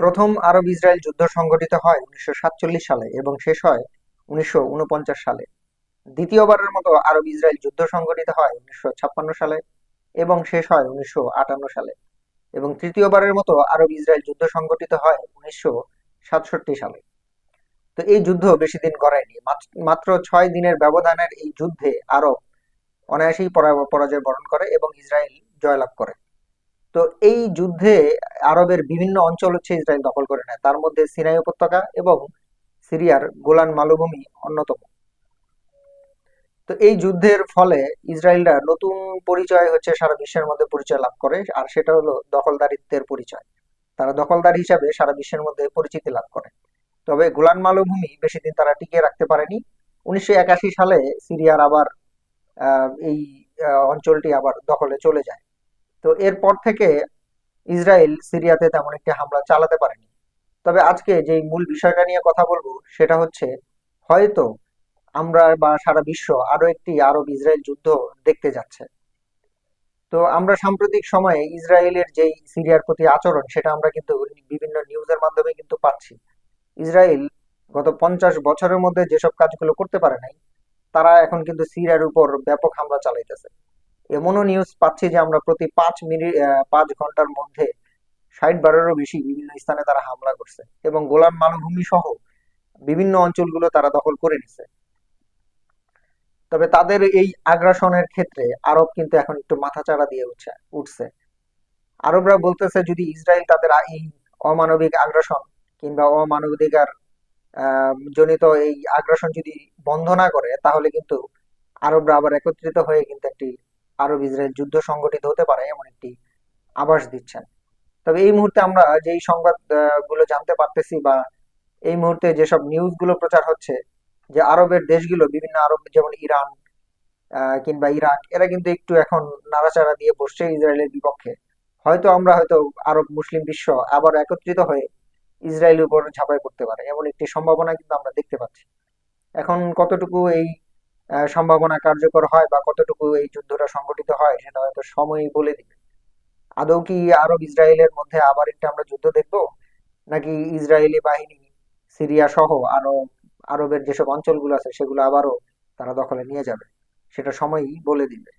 প্রথম Arab Israel যুদ্ধ সংঘটিত হয় উনিশশো সাতচল্লিশ সালে এবং শেষ হয় উনিশশো উনপঞ্চাশ সালে। দ্বিতীয়বারের মতো আরব ইসরায়েল যুদ্ধ সংঘটিত হয় উনিশশো ছাপ্পান্ন সালে এবং শেষ হয় উনিশশো আটান্ন সালে। এবং তৃতীয়বারের মতো আরব ইসরায়েল যুদ্ধ সংঘটিত হয় উনিশশো সাতষট্টি সালে। তো এই যুদ্ধ বেশি দিন গড়ায়নি। মাত্র ছয় দিনের ব্যবধানের এই যুদ্ধে আরব অনায়াসেই পরাজয় বরণ করে এবং ইসরায়েল জয়লাভ করে। তো এই যুদ্ধে আরবের বিভিন্ন অঞ্চল হচ্ছে ইসরায়েল দখল করে নেয়। তার মধ্যে সিনাই উপত্যকা এবং সিরিয়ার গোলান মালভূমি অন্যতম। তো এই যুদ্ধের ফলে ইসরায়েলরা নতুন পরিচয় হচ্ছে, সারা বিশ্বের মধ্যে পরিচয় লাভ করে, আর সেটা হলো দখলদারিত্বের পরিচয়। তারা দখলদার হিসাবে সারা বিশ্বের মধ্যে পরিচিতি লাভ করে। তবে গোলান মালভূমি বেশি দিন তারা টিকিয়ে রাখতে পারেনি। উনিশশো একাশি সালে সিরিয়ার আবার এই অঞ্চলটি আবার দখলে চলে যায়। তো এরপর থেকে ইসরায়েল সিরিয়াতে তেমন একটি হামলা চালাতে পারেনি। তবে আজকে যে মূল বিষয়টা নিয়ে কথা বলব, সেটা হচ্ছে হয়তো আমরা বা সারা বিশ্ব আরও একটি আরব ইসরায়েল যুদ্ধ দেখতে যাচ্ছে। তো আমরা সাম্প্রতিক সময়ে ইসরায়েলের যেই সিরিয়ার প্রতি আচরণ, সেটা আমরা কিন্তু বিভিন্ন নিউজের মাধ্যমে কিন্তু পাচ্ছি। ইসরায়েল গত পঞ্চাশ বছরের মধ্যে যেসব কাজগুলো করতে পারে নাই, তারা এখন কিন্তু সিরিয়ার উপর ব্যাপক হামলা চালাইতেছে। এমনও নিউজ পাচ্ছি যে আমরা প্রতি পাঁচ মিনিট পাঁচ ঘণ্টার মধ্যে ষাট বারেরও বেশি বিভিন্ন স্থানে তারা হামলা করছে এবং গোলান মালভূমি সহ বিভিন্ন অঞ্চলগুলো তারা দখল করে নিছে। তবে তাদের এই আগ্রাসনের ক্ষেত্রে আরব কিন্তু এখন একটু মাথাচাড়া দিয়ে উঠছে উঠছে। আরবরা বলতেছে যদি ইসরায়েল তাদের এই অমানবিক আগ্রাসন কিংবা অমানবাধিকার জনিত এই আগ্রাসন যদি বন্ধ না করে, তাহলে কিন্তু আরবরা আবার একত্রিত হয়ে কিন্তু একটি আরব ইসরায়েল যুদ্ধ সংগঠিত হতে পারে এমন একটি আভাস দিচ্ছেন। তবে এই মুহূর্তে আমরা যেই সংবাদগুলো জানতে পারতেছি বা এই মুহূর্তে যেসব নিউজগুলো প্রচার হচ্ছে, যে আরবের দেশগুলো, বিভিন্ন আরব, যেমন ইরান কিংবা ইরাক, এরা কিন্তু একটু এখন নাড়াচাড়া দিয়ে বসছে ইসরায়েলের বিপক্ষে। হয়তো আমরা হয়তো আরব মুসলিম বিশ্ব আবার একত্রিত হয়ে ইসরায়েলের উপর ঝাঁপাই করতে পারে, এমন একটি সম্ভাবনা কিন্তু আমরা দেখতে পাচ্ছি। এখন কতটুকু এই সম্ভাবনা কার্যকর হয় বা কতটুকু এই যুদ্ধটা সংগঠিত হয় সেটা হয়তো সময়ই বলে দিবে। আদৌ কি আরব ইসরায়েলের মধ্যে আবার একটা আমরা যুদ্ধ দেখব? নাকি ইসরায়েলি বাহিনী, সিরিয়া সহ আরও আরবের যেসব অঞ্চলগুলো আছে সেগুলো আবারও তারা দখলে নিয়ে যাবে? সেটা সময়ই বলে দিবে।